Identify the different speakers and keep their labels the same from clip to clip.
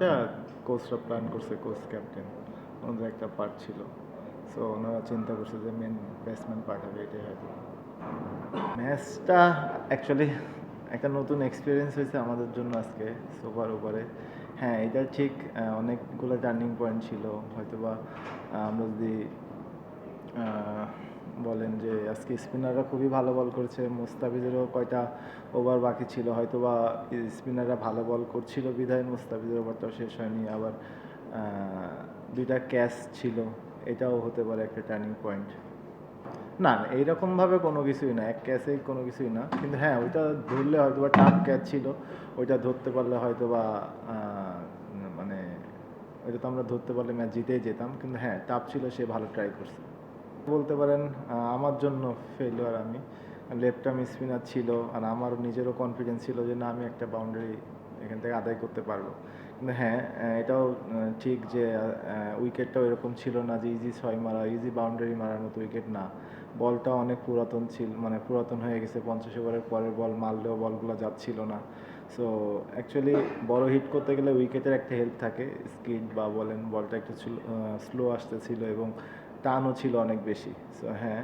Speaker 1: এটা কোচরা প্ল্যান করছে কোচ ক্যাপ্টেন ওনাদের একটা পার্ট ছিল। সো ওনারা চিন্তা করছে যে মেন ব্যাটসম্যান পাঠাবে, এটাই হয়তো। ম্যাচটা অ্যাকচুয়ালি একটা নতুন এক্সপিরিয়েন্স হয়েছে আমাদের জন্য আজকে সোফার উপরে হ্যাঁ এটা ঠিক অনেকগুলো টার্নিং পয়েন্ট ছিল। হয়তোবা আমরা যদি বলেন যে, আজকে স্পিনাররা খুবই ভালো বল করেছে। মুস্তাফিজেরও কয়টা ওভার বাকি ছিল হয়তো বা স্পিনাররা ভালো বল করছিল বিধায়, মুস্তাফিজের ওভারটাও শেষ হয়নি। আবার দুইটা ক্যাচ ছিল, এটাও হতে পারে একটা টার্নিং পয়েন্ট। না এইরকমভাবে কোনো কিছুই না, এক ক্যাচেই কোনো কিছুই না। কিন্তু হ্যাঁ ওইটা ধরলে হয়তো বা টাফ ক্যাচ ছিল, ওইটা ধরতে পারলে হয়তো বা মানে ওইটা তো আমরা ধরতে পারলে ম্যাচ জিতেই যেতাম। কিন্তু হ্যাঁ টাফ ছিল, সে ভালো ট্রাই করছে। বলতে পারেন আমার জন্য ফেলিওর আমি। লেফট আর্ম স্পিনার ছিল আর আমার নিজেরও কনফিডেন্স ছিল যে না, আমি একটা বাউন্ডারি এখান থেকে আদায় করতে পারব। কিন্তু হ্যাঁ এটাও ঠিক যে উইকেটটাও এরকম ছিল না যে ইজি ছয় মারা ইজি বাউন্ডারি মারার মতো উইকেট না। বলটা অনেক পুরাতন ছিল মানে পুরাতন হয়ে গেছে, পঞ্চাশ ওভারের পরের বল মারলেও বলগুলো যাচ্ছিল না। সো অ্যাকচুয়ালি বড় হিট করতে গেলে উইকেটের একটা হেল্প থাকে স্কিড বা বলেন, বলটা একটু স্লো আসতেছিল এবং টানও ছিল অনেক বেশি। সো হ্যাঁ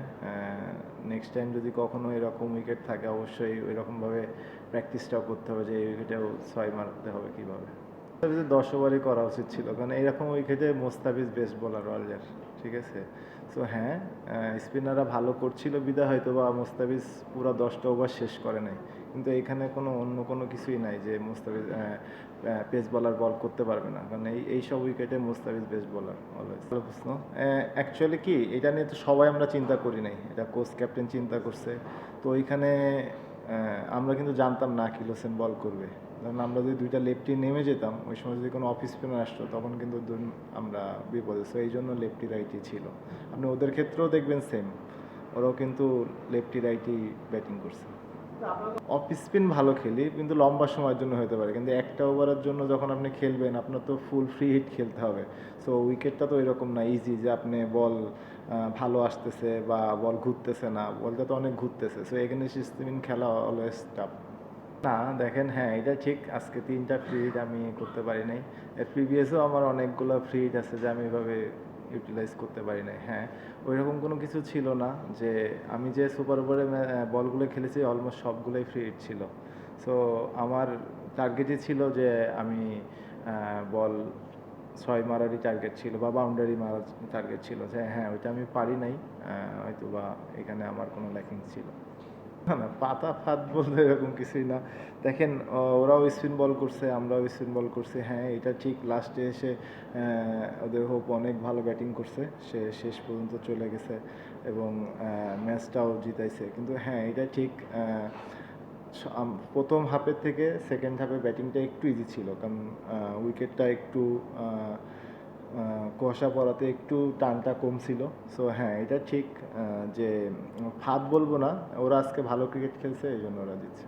Speaker 1: নেক্সট টাইম যদি কখনও এরকম উইকেট থাকে, অবশ্যই ওইরকমভাবে প্র্যাকটিসটাও করতে হবে যে, এই উইকেটেও ছয় মারতে হবে কীভাবে। মোস্তাফিজের দশ ওভারই করা উচিত ছিল। কারণ এরকম উইকেটে মোস্তাফিজ বেস্ট বোলার ওয়ার্ল্ডের ঠিক আছে? সো হ্যাঁ স্পিনাররা ভালো করছিল, বিদায় হয়তো বা মোস্তাফিজ পুরো দশটা ওভার শেষ করে নাই। কিন্তু এখানে কোনো অন্য কোনো কিছুই নাই যে মোস্তাফিজ পেস বলার বল করতে পারবে না। কারণ এই এই সব উইকেটে মোস্তাফিজ বেস্ট বলার অলওয়েজ প্রশ্ন। অ্যাকচুয়ালি কি, এটা নিয়ে তো সবাই আমরা চিন্তা করি নাই। এটা কোচ ক্যাপ্টেন চিন্তা করছে। তো ওইখানে আমরা কিন্তু জানতাম না কিলো সেন বল করবে। কারণ আমরা যদি দুইটা লেফটি নেমে যেতাম, ওই সময় যদি কোনো অফিস স্পিনার আসতো, তখন কিন্তু আমরা বিপদে। সো এই জন্য লেফটি রাইটই ছিল। আপনি ওদের ক্ষেত্রেও দেখবেন সেম ওরাও কিন্তু লেফটি রাইটই ব্যাটিং করছে। অফ স্পিন ভালো খেলি, কিন্তু লম্বা সময়ের জন্য হতে পারে। কিন্তু একটা ওভারের জন্য যখন আপনি খেলবেন, আপনার তো ফুল ফ্রি হিট খেলতে হবে। সো উইকেটটা তো এরকম না ইজি যে আপনি বল ভালো আসতেছে বা বল ঘুরতেছে না। বলটা তো অনেক ঘুরতেছে। সো এখানে স্পিন খেলা অলওয়েজ টাফ না, দেখেন হ্যাঁ এটা ঠিক, আজকে তিনটা ফ্রি হিট আমি করতে পারি নাই। এর প্রিভিয়াসও আমার অনেকগুলো ফ্রি হিট আছে যে আমি এভাবে ইউটিলাইজ করতে পারি নাই হ্যাঁ। ওইরকম কোনো কিছু ছিল না যে আমি যে সুপার ওভারে বলগুলো খেলেছি অলমোস্ট সবগুলোই ফ্রি হিট ছিল। সো আমার টার্গেটই ছিল যে আমি বল ছয় মারারই টার্গেট ছিল বা বাউন্ডারি মারার টার্গেট ছিল যে হ্যাঁ ওইটা আমি পারি নাই হয়তো বা এখানে আমার কোনো ল্যাকিং ছিল। না না, পাতা ফাত বলতে এরকম কিছুই না। দেখেন ওরাও স্পিন বল করছে, আমরাও স্পিন বল করছি। হ্যাঁ এটা ঠিক লাস্টে এসে ওদের হোপ অনেক ভালো ব্যাটিং করছে। সে শেষ পর্যন্ত চলে গেছে এবং ম্যাচটাও জিতাইছে। কিন্তু হ্যাঁ এটা ঠিক প্রথম হাফের থেকে সেকেন্ড হাফে ব্যাটিংটা একটু ইজি ছিল। কারণ উইকেটটা একটু কুয়াশা পড়াতে একটু টানটা কমছিল। সো হ্যাঁ এটা ঠিক যে ফাঁদ বলব না, ওরা আজকে ভালো ক্রিকেট খেলছে, এই জন্য ওরা জিতছে।